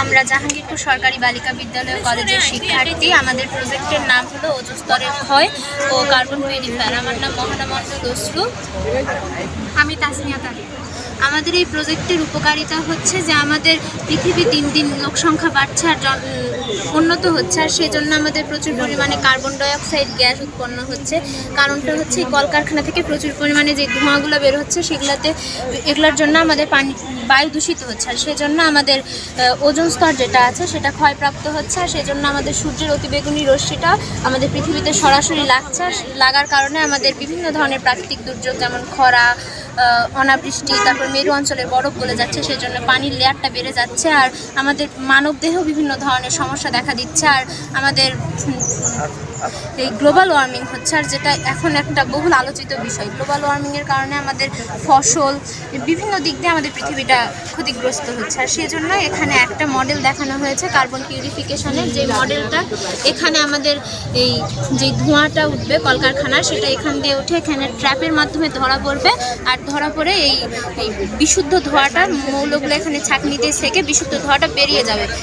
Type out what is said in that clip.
আমরা জাহাঙ্গীরপুর সরকারি বালিকা বিদ্যালয় কলেজের শিক্ষার্থী। আমাদের প্রজেক্টের নাম হলো ওজো স্তরের ক্ষয় ও কার্বন পিউরিফায়ার আমার নাম মহানা দসরু আমি তাসমিয়া তারি আমাদের এই প্রজেক্টের উপকারিতা হচ্ছে যে আমাদের পৃথিবী দিন দিন লোক সংখ্যা বাড়ছে আর উন্নত হচ্ছে আর সেই জন্য আমাদের প্রচুর পরিমাণে কার্বন ডাইঅক্সাইড গ্যাস উৎপন্ন হচ্ছে। কারণটা হচ্ছে কলকারখানা থেকে প্রচুর পরিমাণে যে ধোঁয়াগুলো বের হচ্ছে সেগুলোতে এগুলোর জন্য আমাদের পানি বায়ু দূষিত হচ্ছে। আর সেজন্য আমাদের ওজন স্তর যেটা আছে সেটা ক্ষয়প্রাপ্ত হচ্ছে। আর সেজন্য আমাদের সূর্যের অতিবেগুনি রশ্মিটা আমাদের পৃথিবীতে সরাসরি লাগছে। লাগার কারণে আমাদের বিভিন্ন ধরনের প্রাকৃতিক দুর্যোগ যেমন খরা অনাবৃষ্টি, তারপর মেরু অঞ্চলে বরফ গলে যাচ্ছে সেই জন্য পানির লেয়ারটা বেড়ে যাচ্ছে, আর আমাদের মানব দেহেও বিভিন্ন ধরনের সমস্যা দেখা দিচ্ছে, আর আমাদের এই গ্লোবাল ওয়ার্মিং হচ্ছে, আর যেটা এখন একটা বহুল আলোচিত বিষয়। গ্লোবাল ওয়ার্মিংয়ের কারণে আমাদের ফসল, বিভিন্ন দিক দিয়ে আমাদের পৃথিবীটা ক্ষতিগ্রস্ত হচ্ছে, আর সেই জন্য এখানে একটা মডেল দেখানো হয়েছে কার্বন পিউরিফিকেশনের যে মডেলটা এখানে আমাদের এই যে ধোঁয়াটা উঠবে কলকারখানা সেটা এখান দিয়ে উঠে এখানে ট্র্যাপের মাধ্যমে ধরা পড়বে, আর ধরা পড়ে এই এই বিশুদ্ধ ধোঁয়াটা মৌলগুলো এখানে ছাঁকনিতে থেকে বিশুদ্ধ ধোঁয়াটা বেরিয়ে যাবে।